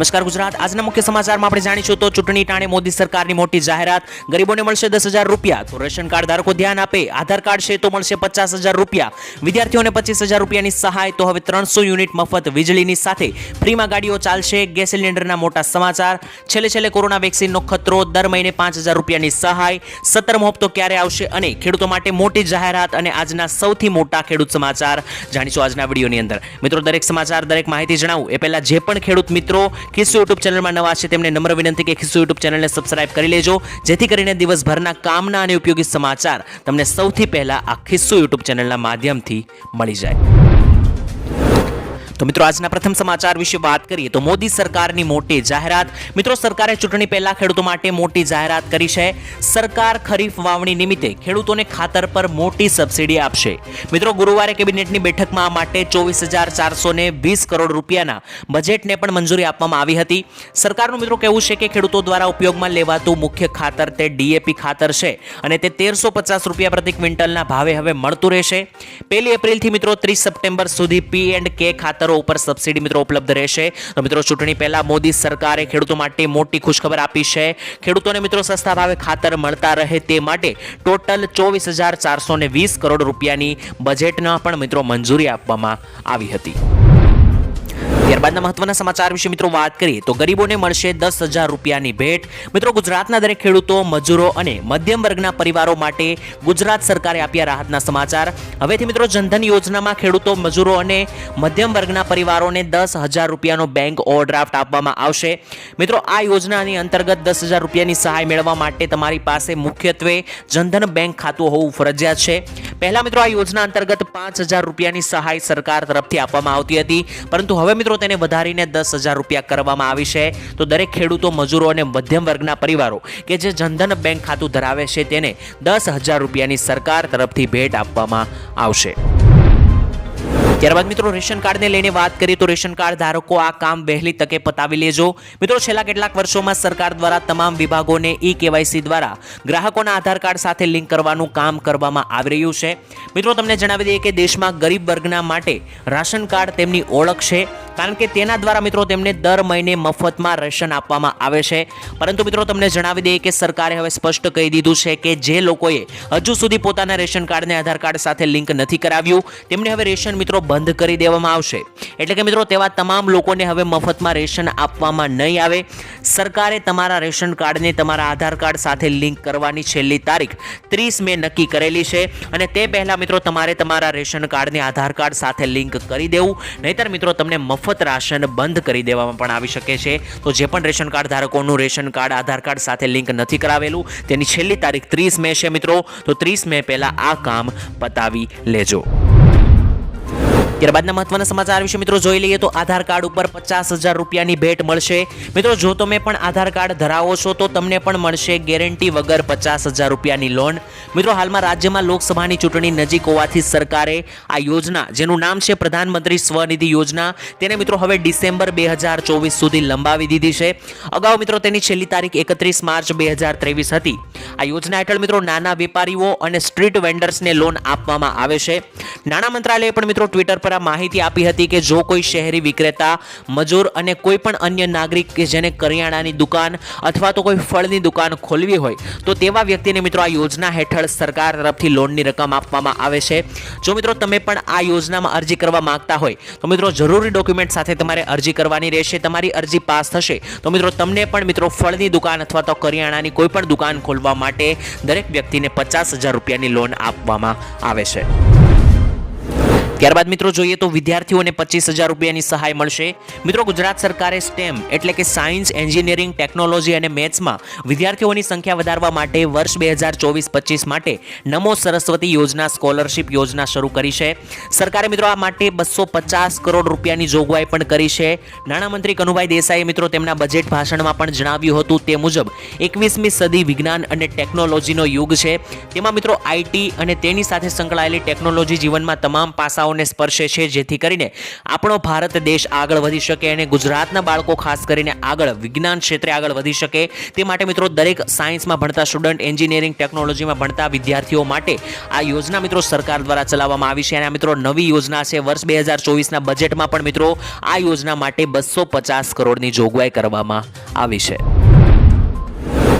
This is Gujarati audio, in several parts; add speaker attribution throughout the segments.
Speaker 1: નમસ્કાર ગુજરાત. આજના મુખ્ય સમાચારમાં આપણે જાણીશું તો ચૂંટણી ટાણે મોદી સરકારની મોટી જાહેરાત. ગરીબોને મળશે દસ હજાર રૂપિયા. તો રેશન કાર્ડ ધારકો ધ્યાન આપે. આધાર કાર્ડ છે તો મળશે પચાસ હજાર રૂપિયા. વિદ્યાર્થીઓને પચીસ હજાર રૂપિયાની સહાય. તો હવે ત્રણસો યુનિટ મફત વીજળીની સાથે ફ્રીમાં ગાડીઓ ચાલશે. ગેસ સિલિન્ડરના મોટા સમાચાર. છેલ્લે છેલ્લે કોરોના વેક્સિનનો ખતરો. દર મહિને પાંચ હજાર રૂપિયાની સહાય. સત્તરમો હપ્તો ક્યારે આવશે અને ખેડૂતો માટે મોટી જાહેરાત અને આજના સૌથી મોટા ખેડૂત સમાચાર. જાણીશું આજના વિડીયોની અંદર. મિત્રો, દરેક સમાચાર, દરેક માહિતી જણાવું. એ પહેલાં જે પણ ખેડૂત મિત્રો ખિસ્સુ યુટ્યુબ ચેનલમાં નવા છે, તેમને નમ્ર વિનંતી કે ખિસ્સુ યુટ્યુબ ચેનલને સબસ્ક્રાઇબ કરી લેજો, જેથી કરીને દિવસભરના કામના અને ઉપયોગી સમાચાર તમને સૌથી પહેલાં આ ખિસ્સુ યુટ્યુબ ચેનલના માધ્યમથી મળી જાય. તો મિત્રો, આજના પ્રથમ સમાચાર વિશે વાત કરીએ તો મોદી સરકારની મોટી જાહેરાત. મિત્રો, સરકારે ચૂંટણી પહેલા ખેડૂતો માટે મોટી જાહેરાત કરી છે. સરકાર ખરીફ વાવણી નિમિત્તે ખેડૂતોને ખાતર પર મોટી સબસિડી આપશે. મિત્રો, ગુરુવારે કેબિનેટની બેઠકમાં આ માટે ચોવીસ હજાર ચારસો વીસ કરોડ રૂપિયાના બજેટને પણ મંજૂરી આપવામાં આવી હતી. સરકારનું મિત્રો કહેવું છે કે ખેડૂતો દ્વારા ઉપયોગમાં લેવાતું મુખ્ય ખાતર તે ડીએપી ખાતર છે અને તે તેરસો પચાસ રૂપિયા પ્રતિ ક્વિન્ટલના ભાવે હવે મળતું રહેશે. પહેલી એપ્રિલથી મિત્રો, ત્રીસ સપ્ટેમ્બર સુધી પી એન્ડ કે ખાતરો ઉપર સબસિડી મિત્રો ઉપલબ્ધ રહેશે. તો મિત્રો, ચૂંટણી પહેલાં મોદી સરકારે ખેડૂતો માટે મોટી ખુશખબર આપી છે. ખેડૂતોને મિત્રો સસ્તા ભાવે ખાતર મળતા રહે તે માટે ટોટલ ચોવીસ હજાર ચારસો વીસ કરોડ રૂપિયાની બજેટના પણ મિત્રો મંજૂરી આપવામાં આવી હતી. ત્યારબાદના મહત્વના સમાચાર વિશે મિત્રો વાત કરીએ તો ગરીબોને મળશે દસ હજાર રૂપિયાની ભેટ. મિત્રો ગુજરાતના દરેક ખેડૂતો, મજૂરો અને મધ્યમ વર્ગના પરિવારો માટે ગુજરાત સરકારે આપ્યા રાહતના સમાચાર. હવેથી મિત્રો જનધન યોજનામાં ખેડૂતો, મજૂરો અને મધ્યમ વર્ગના પરિવારોને દસ હજાર રૂપિયાનો બેંક ઓવરડ્રાફ્ટ આપવામાં આવશે. મિત્રો આ યોજનાની અંતર્ગત દસ હજાર રૂપિયાની સહાય મેળવવા માટે તમારી પાસે મુખ્યત્વે જનધન બેંક ખાતું હોવું ફરજિયાત છે. પહેલા મિત્રો આ યોજના અંતર્ગત પાંચ હજાર રૂપિયાની સહાય સરકાર તરફથી આપવામાં આવતી હતી. પરંતુ હવે મિત્રો તેને વધારીને દસ હજાર રૂપિયા કરવામાં આવી છે. તો દરેક ખેડૂતો, મજૂરો અને મધ્યમ વર્ગના પરિવારો કે જે જનધન બેંક ખાતું ધરાવે છે, તેને દસ હજાર રૂપિયાની સરકાર તરફથી ભેટ આપવામાં આવશે. ત્યારબાદ મિત્રો, રેશન કાર્ડને લઈને વાત કરીએ તો રેશન કાર્ડ ધારકો આ કામ વહેલી તકે પતાવી લેજો. મિત્રો, છેલ્લા કેટલાક વર્ષોમાં સરકાર દ્વારા તમામ વિભાગોને ઈ કેવાયસી દ્વારા ગ્રાહકોના આધાર કાર્ડ સાથે લિંક કરવાનું કામ કરવામાં આવી રહ્યું છે. મિત્રો, તમને જણાવી દઈએ કે દેશમાં ગરીબ વર્ગના માટે રાશન કાર્ડ તેમની ઓળખ છે, કારણ કે તેના દ્વારા મિત્રો તેમને દર મહિને મફતમાં રેશન આપવામાં આવે છે. પરંતુ મિત્રો, તમને જણાવી દઈએ કે સરકારે હવે સ્પષ્ટ કહી દીધું છે કે જે લોકોએ હજુ સુધી પોતાના રેશન કાર્ડને આધાર કાર્ડ સાથે લિંક નથી કરાવ્યું, તેમને હવે રેશન મિત્રો બંધ કરી દેવામાં આવશે. એટલે કે મિત્રો, તેવા તમામ લોકોને હવે મફતમાં રેશન આપવામાં નહીં આવે. સરકારે તમારા રેશન કાર્ડને તમારા આધાર કાર્ડ સાથે લિંક કરવાની છેલ્લી તારીખ ત્રીસ મે નક્કી કરેલી છે. અને તે પહેલાં, મિત્રો, તમારે તમારા રેશન કાર્ડને આધાર કાર્ડ સાથે લિંક કરી દેવું. નહીતર, મિત્રો, તમને મફત રાશન બંધ કરી દેવામાં પણ આવી શકે છે. તો જે પણ રેશન કાર્ડ ધારકોનું રેશન કાર્ડ, આધાર કાર્ડ સાથે લિંક નથી કરાવેલું, તેની છેલ્લી તારીખ ત્રીસ મે છે, મિત્રો. તો ત્રીસ મે પહેલાં આ કામ પતાવી લેજો. ત્યારબાદના મહત્વના સમાચાર વિશે મિત્રો જોઈ લઈએ તો આધાર કાર્ડ ઉપર પચાસ હજાર રૂપિયાની ભેટ મળશે. મિત્રો, જો તમે પણ આધાર કાર્ડ ધરાવો છો, તો તમને પણ મળશે ગેરંટી વગર પચાસ હજાર રૂપિયાની લોન. મિત્રો, હાલમાં રાજ્યમાં લોકસભાની ચૂંટણી નજીક હોવાથી સરકારે આ યોજના, જેનું નામ છે પ્રધાનમંત્રી સ્વનિધિ યોજના, તેને મિત્રો હવે ડિસેમ્બર બે હજાર ચોવીસ સુધી લંબાવી દીધી છે. અગાઉ મિત્રો, તેની છેલ્લી તારીખ એકત્રીસ માર્ચ બે હજાર ત્રેવીસ હતી. આ યોજના હેઠળ મિત્રો નાના વેપારીઓ અને સ્ટ્રીટ વેન્ડર્સને લોન આપવામાં આવે છે. નાણાં મંત્રાલયે પણ મિત્રો ટ્વિટર પર આ માહિતી આપી હતી કે જો કોઈ શહેરી વિક્રેતા, મજૂર અને કોઈ પણ અન્ય નાગરિક કે જેને કરિયાણાની દુકાન અથવા તો કોઈ ફળની દુકાન ખોલવી હોય, તો તેવા વ્યક્તિને મિત્રો આ યોજના હેઠળ સરકાર તરફથી લોનની રકમ આપવામાં આવે છે. જો મિત્રો તમે પણ આ યોજનામાં અરજી કરવા માંગતા હોય, તો મિત્રો જરૂરી ડોક્યુમેન્ટ સાથે તમારે અરજી કરવાની રહેશે. તમારી અરજી પાસ થશે, તો મિત્રો તમને પણ મિત્રો ફળની દુકાન અથવા તો કરિયાણાની કોઈ પણ દુકાન ખોલવા માટે દરેક વ્યક્તિને પચાસ હજાર રૂપિયાની લોન આપવામાં આવે છે. ત્યારબાદ મિત્રો જોઈએ તો વિદ્યાર્થીઓને પચીસ હજાર રૂપિયાની સહાય મળશે. મિત્રો ગુજરાત સરકારે સ્ટેમ એટલે કે સાયન્સ, એન્જિનિયરિંગ, ટેકનોલોજી અને મેથ્સમાં વિદ્યાર્થીઓની સંખ્યા વધારવા માટે વર્ષ બે હજાર ચોવીસ પચીસ માટે નમો સરસ્વતી યોજના, સ્કોલરશિપ યોજના શરૂ કરી છે. સરકારે મિત્રો આ માટે બસો પચાસ કરોડ રૂપિયાની જોગવાઈ પણ કરી છે. નાણામંત્રી કનુભાઈ દેસાઈએ મિત્રો તેમના બજેટ ભાષણમાં પણ જણાવ્યું હતું તે મુજબ એકવીસમી સદી વિજ્ઞાન અને ટેકનોલોજીનો યુગ છે. તેમાં મિત્રો આઈટી અને તેની સાથે સંકળાયેલી ટેકનોલોજી જીવનમાં તમામ પાસાઓ યોજનાઓને સ્પર્શે છે, જેથી કરીને આપણો ભારત દેશ આગળ વધી શકે અને ગુજરાતના બાળકો ખાસ કરીને આગળ વિજ્ઞાન ક્ષેત્રે આગળ વધી શકે. તે માટે મિત્રો દરેક સાયન્સમાં ભણતા સ્ટુડન્ટ, એન્જિનિયરિંગ ટેકનોલોજીમાં ભણતા વિદ્યાર્થીઓ માટે આ યોજના મિત્રો સરકાર દ્વારા ચલાવવામાં આવી છે અને આ મિત્રો નવી યોજના છે. વર્ષ બે હજાર ચોવીસના બજેટમાં પણ મિત્રો આ યોજના માટે બસો પચાસ કરોડની જોગવાઈ કરવામાં આવી છે.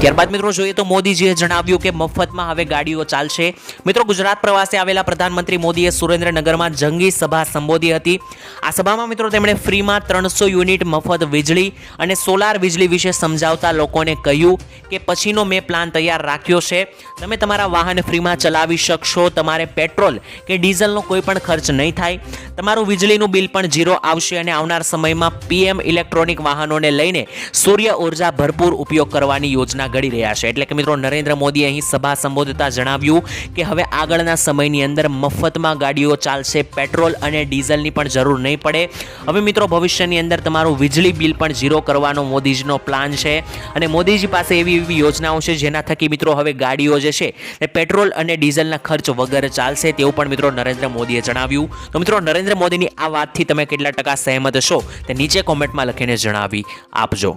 Speaker 1: ત્યારબાદ મિત્રો જોઈએ તો મોદીજીએ જણાવ્યું કે મફતમાં હવે ગાડીઓ ચાલશે. મિત્રો, ગુજરાત પ્રવાસે આવેલા પ્રધાનમંત્રી મોદીએ સુરેન્દ્રનગરમાં જંગી સભા સંબોધી હતી. આ સભામાં મિત્રો તેમણે ફ્રીમાં ત્રણસો યુનિટ મફત વીજળી અને સોલાર વીજળી વિશે સમજાવતા લોકોને કહ્યું કે પછીનો મેં પ્લાન તૈયાર રાખ્યો છે. તમે તમારા વાહન ફ્રીમાં ચલાવી શકશો, તમારે પેટ્રોલ કે ડીઝલનો કોઈ પણ ખર્ચ નહીં થાય. તમારું વીજળીનું બિલ પણ ઝીરો આવશે અને આવનાર સમયમાં પીએમ ઇલેક્ટ્રોનિક વાહનોને લઈને સૂર્ય ઊર્જા ભરપૂર ઉપયોગ કરવાની યોજના ઘડી રહ્યા છે. એટલે કે મિત્રો નરેન્દ્ર મોદીએ અહીં સભા સંબોધતા જણાવ્યું કે હવે આગળના સમયની અંદર મફતમાં ગાડીઓ ચાલશે, પેટ્રોલ અને ડીઝલની પણ જરૂર નહીં પડે. હવે મિત્રો ભવિષ્યની અંદર તમારું વીજળી બિલ પણ ઝીરો કરવાનો મોદીજીનો પ્લાન છે. અને મોદીજી પાસે એવી એવી યોજનાઓ છે જેના થકી મિત્રો હવે ગાડીઓ જે છે એ પેટ્રોલ અને ડીઝલના ખર્ચ વગર ચાલશે તેવું પણ મિત્રો નરેન્દ્ર મોદીએ જણાવ્યું. તો મિત્રો નરેન્દ્ર મોદીની આ વાતથી તમે કેટલા ટકા સહેમત છો તે નીચે કોમેન્ટમાં લખીને જણાવી આપજો.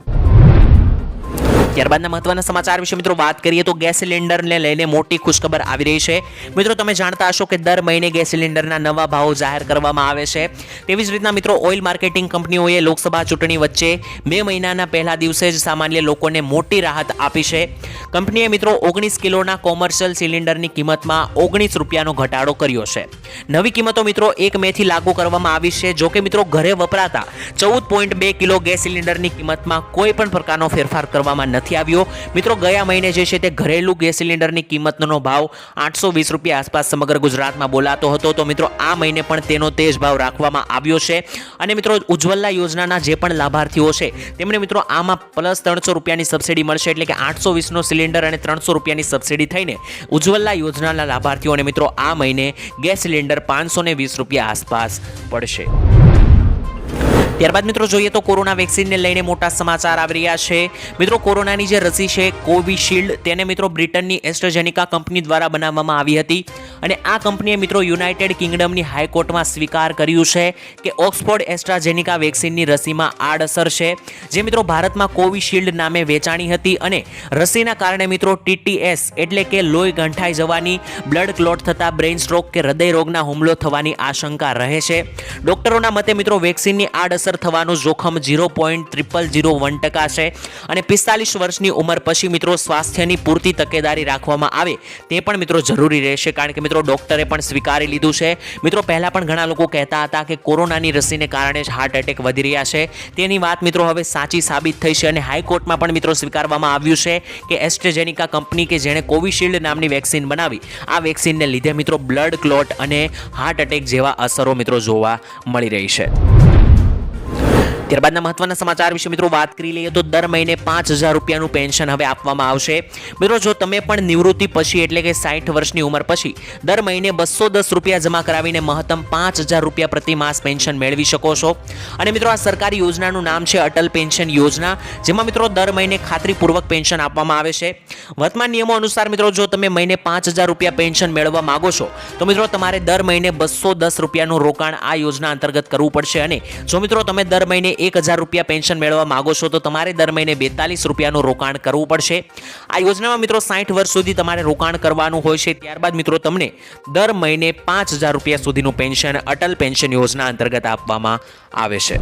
Speaker 1: ત્યારબાદના મહત્વના સમાચાર વિશે મિત્રો વાત કરીએ તો ગેસ સિલિન્ડરને લઈને મોટી ખુશખબર આવી રહી છે. મિત્રો, તમે જાણતા હશો કે દર મહિને ગેસ સિલિન્ડરના નવા ભાવો જાહેર કરવામાં આવે છે. તેવી જ રીતના મિત્રો, ઓઇલ માર્કેટિંગ કંપનીઓએ લોકસભા ચૂંટણી વચ્ચે બે મહિનાના પહેલા દિવસે જ સામાન્ય લોકોને મોટી રાહત આપી છે. કંપનીએ મિત્રો, ઓગણીસ કિલોના કોમર્શિયલ સિલિન્ડરની કિંમતમાં ઓગણીસ રૂપિયાનો ઘટાડો કર્યો છે. નવી કિંમતો મિત્રો, એક મેથી લાગુ કરવામાં આવી છે. જો કે મિત્રો, ઘરે વપરાતા ચૌદ પોઈન્ટ બે કિલો ગેસ સિલિન્ડરની કિંમતમાં કોઈ પણ પ્રકારનો ફેરફાર કરવામાં નથી આવ્યો. મિત્રો, ગયા મહિને જે છે તે ઘરેલું ગેસ સિલિન્ડરની કિંમતનો ભાવ આઠસો વીસ રૂપિયા આસપાસ સમગ્ર ગુજરાતમાં બોલાતો હતો. તો મિત્રો, આ મહિને પણ તેનો તેજ ભાવ રાખવામાં આવ્યો છે. અને મિત્રો, ઉજ્જવલા યોજનાના જે પણ લાભાર્થીઓ છે, તેમને મિત્રો, આમાં પ્લસ ત્રણસો રૂપિયાની સબસિડી મળશે. એટલે કે આઠસો વીસનો સિલિન્ડર અને ત્રણસો રૂપિયાની સબસિડી થઈને ઉજ્જવલા યોજનાના લાભાર્થીઓને મિત્રો, આ મહિને ગેસ સિલિન્ડર પાંચસો વીસ રૂપિયા આસપાસ પડશે. ત્યારબાદ મિત્રો જોઈએ તો કોરોના વેક્સિનને લઈને મોટા સમાચાર આવી રહ્યા છે. મિત્રો, કોરોનાની જે રસી છે, કોવિશિલ્ડ, તેને મિત્રો બ્રિટનની એસ્ટ્રોજેનિકા કંપની દ્વારા બનાવવામાં આવી હતી. અને આ કંપનીએ મિત્રો યુનાઇટેડ કિંગડમની હાઈકોર્ટમાં સ્વીકાર કર્યું છે કે ઓક્સફોર્ડ એસ્ટ્રાજેનિકા વેક્સિનની રસીમાં આડઅસર છે. જે મિત્રો ભારતમાં કોવિશિલ્ડ નામે વેચાણી હતી અને રસીના કારણે મિત્રો ટીટીએસ એટલે કે લોહી ગંઠાઈ જવાની, બ્લડ ક્લોટ થતા બ્રેઇન સ્ટ્રોક કે હૃદય રોગના હુમલો થવાની આશંકા રહે છે. ડોક્ટરોના મતે મિત્રો વેક્સિનની આડઅસર થવાનું જોખમ zero point triple zero one ટકા છે. અને પિસ્તાલીસ વર્ષની ઉંમર પછી મિત્રો સ્વાસ્થ્યની પૂરતી તકેદારી રાખવામાં આવે તે પણ મિત્રો જરૂરી રહેશે. કારણ કે મિત્રો ડોક્ટરે પણ સ્વીકારી લીધું છે. મિત્રો પહેલાં પણ ઘણા લોકો કહેતા હતા કે કોરોનાની રસીને કારણે જ હાર્ટ એટેક વધી રહ્યા છે. તેની વાત મિત્રો હવે સાચી સાબિત થઈ છે અને હાઈકોર્ટમાં પણ મિત્રો સ્વીકારવામાં આવ્યું છે કે એસ્ટ્રેજેનિકા કંપની કે જેણે કોવિશિલ્ડ નામની વેક્સિન બનાવી, આ વેક્સિનને લીધે મિત્રો બ્લડ ક્લોટ અને હાર્ટ એટેક જેવા અસરો મિત્રો જોવા મળી રહી છે. ત્યારબાદના મહત્વના સમાચાર વિશે મિત્રો વાત કરી લઈએ તો દર મહિને પાંચ હજાર રૂપિયાનું પેન્શન હવે આપવામાં આવશે. મિત્રો, જો તમે પણ નિવૃત્તિ પછી એટલે કે સાઠ વર્ષની ઉંમર પછી દર મહિને બસો દસ રૂપિયા જમા કરાવીને મહત્તમ પાંચ હજાર રૂપિયા પ્રતિ માસ પેન્શન મેળવી શકો છો. અને મિત્રો, આ સરકારી યોજનાનું નામ છે અટલ પેન્શન યોજના, જેમાં મિત્રો દર મહિને ખાતરીપૂર્વક પેન્શન આપવામાં આવે છે. વર્તમાન નિયમો અનુસાર મિત્રો, જો તમે મહિને પાંચ હજાર રૂપિયા પેન્શન મેળવવા માંગો છો, તો મિત્રો તમારે દર મહિને બસો દસ રૂપિયાનું રોકાણ આ યોજના અંતર્ગત કરવું પડશે. અને જો મિત્રો તમે દર મહિને એક હજાર રૂપિયા પેન્શન મેળવવા માગો છો તો તમારે દર મહિને બેતાલીસ રૂપિયાનું રોકાણ કરવું પડશે. આ યોજનામાં મિત્રો સાઠ વર્ષ સુધી તમારે રોકાણ કરવાનું હોય છે. ત્યારબાદ મિત્રો તમને દર મહિને પાંચ હજાર રૂપિયા સુધીનું પેન્શન અટલ પેન્શન યોજના અંતર્ગત આપવામાં આવે છે.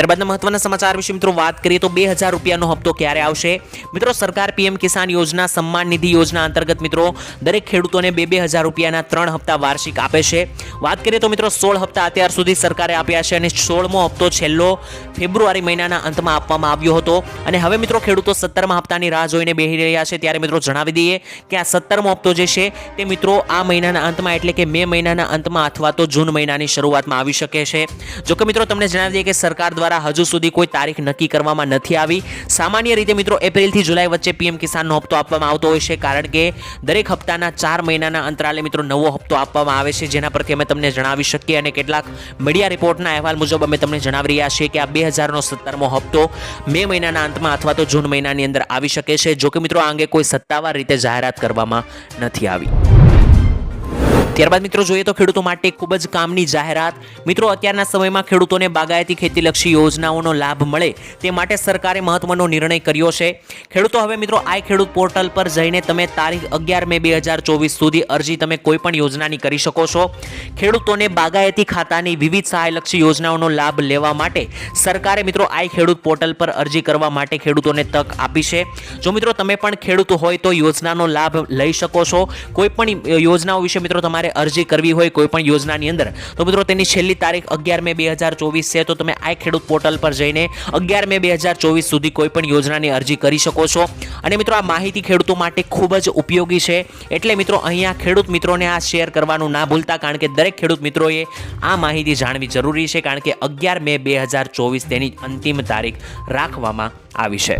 Speaker 1: ત્યારબાદના મહત્વના સમાચાર વિશે મિત્રો વાત કરીએ તો બે હજાર રૂપિયાનો હપ્તો ક્યારે આવશે? મિત્રો, સરકાર પીએમ કિસાન યોજના સન્માન નિધિ યોજના અંતર્ગત મિત્રો, દરેક ખેડૂતોને બે બે હજાર રૂપિયાના ત્રણ હપ્તા વાર્ષિક આપે છે. વાત કરીએ તો મિત્રો, સોળ હપ્તા અત્યાર સુધી સરકારે આપ્યા છે અને સોળમો હપ્તો છેલ્લો ફેબ્રુઆરી મહિનાના અંતમાં આપવામાં આવ્યો હતો. અને હવે મિત્રો, ખેડૂતો સત્તરમા હપ્તાની રાહ જોઈને બેસી રહ્યા છે. ત્યારે મિત્રો, જણાવી દઈએ કે આ સત્તરમો હપ્તો જે છે, તે મિત્રો આ મહિનાના અંતમાં એટલે કે મે મહિનાના અંતમાં અથવા તો જૂન મહિનાની શરૂઆતમાં આવી શકે છે. જોકે મિત્રો, તમને જણાવી દઈએ કે સરકાર દ્વારા હજુ સુધી કોઈ તારીખ નક્કી કરવામાં નથી આવી. સામાન્ય રીતે મિત્રો એપ્રિલથી જુલાઈ વચ્ચે પીએમ કિસાનનો હપ્તો આપવામાં આવતો હોય છે, કારણ કે દરેક હપ્તાના ચાર મહિનાના અંતરાલે મિત્રો નવો હપ્તો આપવામાં આવે છે, જેના પરથી અમે તમને જણાવી શકીએ અને કેટલાક મીડિયા રિપોર્ટના અહેવાલ મુજબ અમે તમને જણાવી રહ્યા છીએ કે આ બે હજારનો સત્તરમો હપ્તો મે મહિનાના અંતમાં અથવા તો જૂન મહિનાની અંદર આવી શકે છે જોકે મિત્રો આ અંગે કોઈ સત્તાવાર રીતે જાહેરાત કરવામાં નથી આવી. ત્યારબાદ મિત્રો જોઈએ તો ખેડૂતો માટે ખૂબ જ કામની જાહેરાત. મિત્રો, અત્યારના સમયમાં ખેડૂતોને બાગાયતી ખેતીલક્ષી યોજનાઓનો લાભ મળે તે માટે સરકારે મહત્વનો નિર્ણય કર્યો છે. ખેડૂતો, હવે મિત્રો, આઈ ખેડૂત પોર્ટલ પર જઈને તમે તારીખ અગિયાર મે બે હજાર ચોવીસ સુધી અરજી તમે કોઈ પણ યોજનાની કરી શકો છો. ખેડૂતોને બાગાયતી ખાતાની વિવિધ સહાયલક્ષી યોજનાઓનો લાભ લેવા માટે સરકારે મિત્રો આઈ ખેડૂત પોર્ટલ પર અરજી કરવા માટે ખેડૂતોને તક આપી છે. જો મિત્રો, તમે પણ ખેડૂત હોય તો યોજનાનો લાભ લઈ શકો છો. કોઈ પણ યોજનાઓ વિશે મિત્રો, તમારે અરજી કરવી હોય કોઈપણ યોજનાની અંદર. તો મિત્રો, તેની છેલ્લી તારીખ અગિયાર મે બે હજાર ચોવીસ છે. તો તમે આ ખેડૂત પોર્ટલ પર જઈને અગિયાર મે બે હજાર ચોવીસ સુધી કોઈ પણ યોજનાની અરજી કરી શકો છો. અને મિત્રો, આ માહિતી ખેડૂતો માટે ખૂબ જ ઉપયોગી છે. એટલે મિત્રો, અહીંયા ખેડૂત મિત્રોને આ શેર કરવાનું ના ભૂલતા, કારણ કે દરેક ખેડૂત મિત્રોએ આ માહિતી જાણવી જરૂરી છે, કારણ કે અગિયાર મે બે હજાર ચોવીસ તેની અંતિમ તારીખ રાખવામાં આવી છે.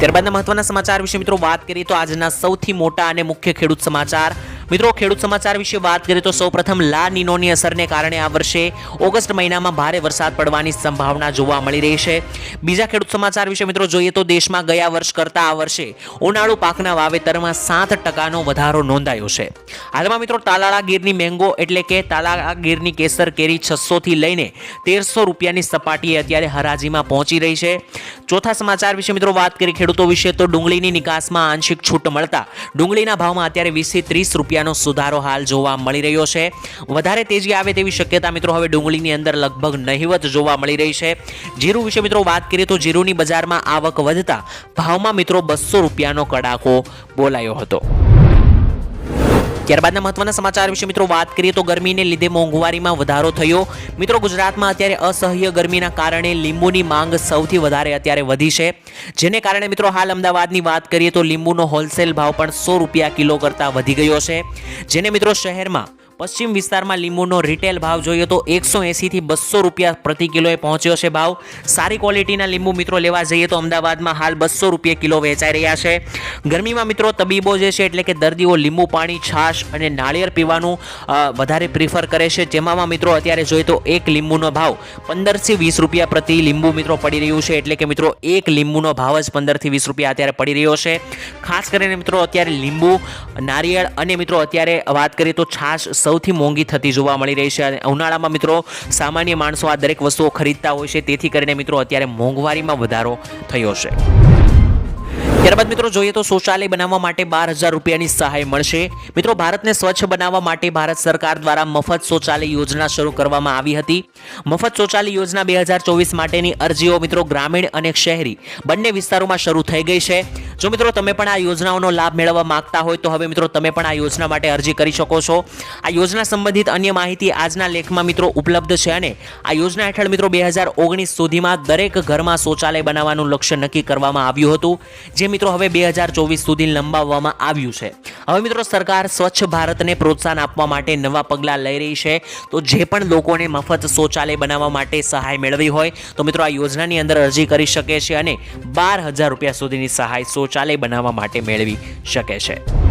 Speaker 1: ત્યારબાદના મહત્વના સમાચાર વિશે મિત્રો વાત કરીએ તો આજના સૌથી મોટા અને મુખ્ય ખેડૂત સમાચાર મિત્રો, ખેડૂત સમાચાર વિશે વાત કરીએ તો સૌપ્રથમ લા નિનોની અસરને કારણે આ વર્ષે ઓગસ્ટ મહિનામાં ભારે વરસાદ પડવાની સંભાવના જોવા મળી રહી છે. બીજા ખેડૂત સમાચાર વિશે મિત્રો જોઈએ તો દેશમાં ગયા વર્ષ કરતાં આ વર્ષે ઉનાળુ પાકના વાવેતરમાં સાત ટકાનો વધારો નોંધાયો છે. હાલમાં મિત્રો, તાલાળા ગીરની મેંગો એટલે કે તાલાળા ગીરની કેસર કેરી છસોથી લઈને તેરસો રૂપિયાની સપાટીએ અત્યારે હરાજીમાં પહોંચી રહી છે. ચોથા સમાચાર વિશે મિત્રો વાત કરી ખેડૂતો વિશે તો ડુંગળીની નિકાસમાં આંશિક છૂટ મળતા ડુંગળીના ભાવમાં અત્યારે વીસથી ત્રીસ રૂપિયાનો સુધારો હાલ જોવા મળી રહ્યો છે. વધારે તેજી આવે તેવી શક્યતા મિત્રો હવે ડુંગળીની અંદર લગભગ નહીવત જોવા મળી રહી છે. જીરું વિશે મિત્રો વાત કરીએ તો જીરુની બજારમાં આવક વધતા ભાવમાં મિત્રો બસો રૂપિયાનો કડાકો બોલાયો હતો. ત્યારબાદના મહત્વના સમાચાર વિશે મિત્રો વાત કરીએ તો ગરમીને લીધે મોંઘવારીમાં વધારો થયો. મિત્રો ગુજરાતમાં અત્યારે અસહ્ય ગરમીના કારણે લીંબુની માંગ સૌથી વધારે અત્યારે વધી છે. જેને કારણે મિત્રો હાલ અમદાવાદની વાત કરીએ તો લીંબુનો હોલસેલ ભાવ પણ સો રૂપિયા કિલો કરતાં વધી ગયો છે. જેને મિત્રો શહેરમાં પશ્ચિમ વિસ્તારમાં લીંબુનો રિટેલ ભાવ જોઈએ તો એકસો એંસીથી બસો રૂપિયા પ્રતિ કિલોએ પહોંચ્યો છે ભાવ. સારી ક્વોલિટીના લીંબુ મિત્રો લેવા જઈએ તો અમદાવાદમાં હાલ બસો રૂપિયા કિલો વેચાઈ રહ્યા છે. ગરમીમાં મિત્રો તબીબો જે છે એટલે કે દર્દીઓ લીંબુ પાણી, છાશ અને નાળિયેર પીવાનું વધારે પ્રિફર કરે છે. જેમાં મિત્રો અત્યારે જોઈએ તો એક લીંબુનો ભાવ પંદરથી વીસ રૂપિયા પ્રતિ લીંબુ મિત્રો પડી રહ્યું છે. એટલે કે મિત્રો એક લીંબુનો ભાવ જ પંદરથી વીસ રૂપિયા અત્યારે પડી રહ્યો છે. ખાસ કરીને મિત્રો અત્યારે લીંબુ નારિયેળ અને મિત્રો અત્યારે વાત કરીએ તો છાશ સૌથી મોંઘી થતી જોવા મળી રહી છે. અને ઉનાળામાં મિત્રો, સામાન્ય માણસો આ દરેક વસ્તુઓ ખરીદતા હોય છે. તેથી કરીને મિત્રો, અત્યારે મોંઘવારીમાં વધારો થયો છે. ત્યારબાદ મિત્રો જોઈએ તો શૌચાલય બનાવવા માટે બાર હજાર રૂપિયાની સહાય મળશે. મિત્રો, ભારતને સ્વચ્છ બનાવવા માટે ભારત સરકાર દ્વારા મફત શૌચાલય યોજના શરૂ કરવામાં આવી હતી. મફત શૌચાલય યોજના બે હજાર ચોવીસ માટેની અરજીઓ મિત્રો ગ્રામીણ અને શહેરી બંને વિસ્તારોમાં શરૂ થઈ ગઈ છે. જો મિત્રો તમે પણ આ યોજનાઓનો લાભ મેળવવા માંગતા હોય તો હવે મિત્રો તમે પણ આ યોજના માટે અરજી કરી શકો છો. આ યોજના સંબંધિત અન્ય માહિતી આજના લેખમાં મિત્રો ઉપલબ્ધ છે અને આ યોજના હેઠળ મિત્રો બે હજાર ઓગણીસ સુધીમાં દરેક ઘરમાં શૌચાલય બનાવવાનું લક્ષ્ય નક્કી કરવામાં આવ્યું હતું. જે મિત્રો હવે બે હજાર ચોવીસ સુધી લંબાવવામાં આવ્યું છે. હવે મિત્રો સરકાર સ્વચ્છ ભારતને પ્રોત્સાહન આપવા માટે નવા પગલાં લઈ રહી છે. તો જે પણ લોકોને મફત શૌચાલય બનાવવા માટે સહાય મેળવી હોય, તો મિત્રો આ યોજનાની અંદર અરજી કરી શકે છે અને બાર હજાર રૂપિયા સુધીની સહાય શૌચાલય બનાવવા માટે મેળવી શકે છે.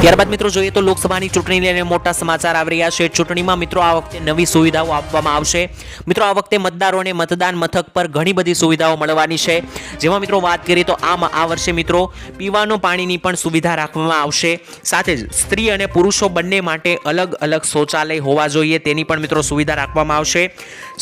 Speaker 1: ત્યારબાદ મિત્રો જોઈએ તો લોકસભાની ચૂંટણી લઈને મોટા સમાચાર આવી રહ્યા છે. ચૂંટણીમાં મિત્રો આ વખતે નવી સુવિધાઓ આપવામાં આવશે. મિત્રો આ વખતે મતદારોને મતદાન મથક પર ઘણી બધી સુવિધાઓ મળવાની છે. જેમાં મિત્રો વાત કરીએ તો આમ આ વર્ષે મિત્રો પીવાનું પાણીની પણ સુવિધા રાખવામાં આવશે. સાથે જ સ્ત્રી અને પુરુષો બંને માટે અલગ અલગ શૌચાલય હોવા જોઈએ તેની પણ મિત્રો સુવિધા રાખવામાં આવશે.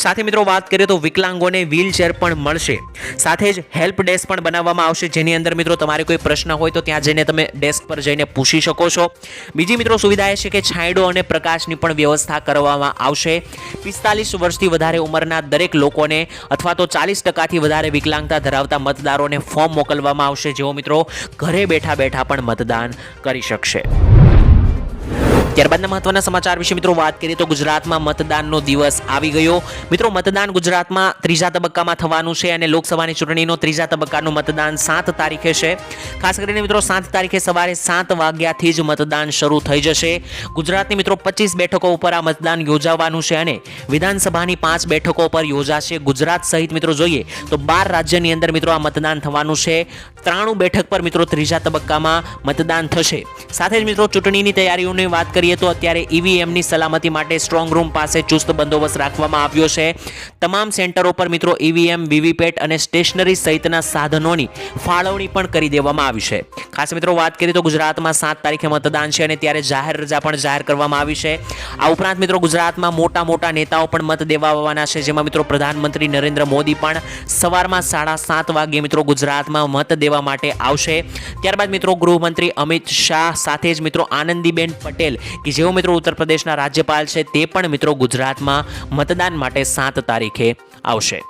Speaker 1: સાથે મિત્રો વાત કરીએ તો વિકલાંગોને વ્હીલચેર પણ મળશે. સાથે જ હેલ્પ ડેસ્ક પણ બનાવવામાં આવશે. જેની અંદર મિત્રો તમારે કોઈ પ્રશ્ન હોય તો ત્યાં જઈને તમે ડેસ્ક પર જઈને પૂછી શકો. છો. બીજી મિત્રો સુવિધા એ છે કે છાંયડો અને પ્રકાશની પણ વ્યવસ્થા કરવામાં આવશે. પિસ્તાલીસ વર્ષથી વધારે ઉંમરના દરેક લોકોને અથવા તો ચાલીસ ટકાથી વધારે વિકલાંગતા ધરાવતા મતદારોને ફોર્મ મોકલવામાં આવશે. જેઓ મિત્રો ઘરે બેઠા બેઠા પણ મતદાન કરી શકશે. ત્યારબાદના મહત્વના સમાચાર વિશે મિત્રો વાત કરીએ તો ગુજરાતમાં મતદાનનો દિવસ આવી ગયો. મિત્રો, મતદાન ગુજરાતમાં ત્રીજા તબક્કામાં થવાનું છે અને લોકસભાની ચૂંટણીનો ત્રીજા તબક્કાનું મતદાન સાત તારીખે છે. ખાસ કરીને મિત્રો, સાત તારીખે સવારે સાત વાગ્યાથી જ મતદાન શરૂ થઈ જશે. ગુજરાતની મિત્રો પચીસ બેઠકો ઉપર આ મતદાન યોજાવાનું છે અને વિધાનસભાની પાંચ બેઠકો પર યોજાશે. ગુજરાત સહિત મિત્રો જોઈએ તો બાર રાજ્યની અંદર મિત્રો આ મતદાન થવાનું છે. ત્રાણું બેઠક પર મિત્રો ત્રીજા તબક્કામાં મતદાન થશે. સાથે જ મિત્રો ચૂંટણીની તૈયારીઓની વાત કરીએ કરીએ તો અત્યારે ઈવીએમની સલામતી માટે સ્ટ્રોંગ રૂમ પાસે ચુસ્ત બંદોબસ્ત રાખવામાં આવ્યો છે. તમામ સેન્ટરો પર મિત્રો ઈવીએમ વીવીપેટ અને સ્ટેશનરી સહિતના સાધનોની ફાળવણી પણ કરી દેવામાં આવી છે. ખાસ મિત્રો વાત કરીએ તો ગુજરાતમાં સાત તારીખે મતદાન છે અને ત્યારે જાહેર રજા પણ જાહેર કરવામાં આવી છે. આ ઉપરાંત મિત્રો ગુજરાતમાં મોટા મોટા નેતાઓ પણ મત દેવા આવવાના છે. જેમાં મિત્રો પ્રધાનમંત્રી નરેન્દ્ર મોદી પણ સવારમાં સાડા સાત વાગ્યે મિત્રો ગુજરાતમાં મત દેવા માટે આવશે. ત્યારબાદ મિત્રો ગૃહમંત્રી અમિત શાહ સાથે જ મિત્રો આનંદીબેન પટેલ કે જેઓ મિત્રો ઉત્તર રાજ્યપાલ છે તે પણ મિત્રો ગુજરાતમાં મતદાન માટે સાત તારીખે આવશે.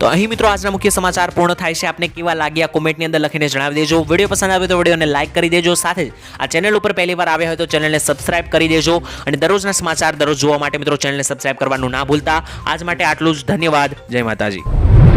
Speaker 1: તો અહીં મિત્રો આજના મુખ્ય સમાચાર પૂર્ણ થાય છે. આપને કેવા લાગ્યા કોમેન્ટની અંદર લખીને જણાવી દેજો. વીડિયો પસંદ આવે તો વિડીયોને લાઇક કરી દેજો. સાથે જ આ ચેનલ ઉપર પહેલી વાર આવ્યા હોય તો ચેનલને સબસ્ક્રાઇબ કરી દેજો અને દરરોજના સમાચાર દરરોજ જોવા માટે મિત્રો ચેનલને સબસ્ક્રાઇબ કરવાનું ના ભૂલતા. આજ માટે આટલું જ. ધન્યવાદ. જય માતાજી.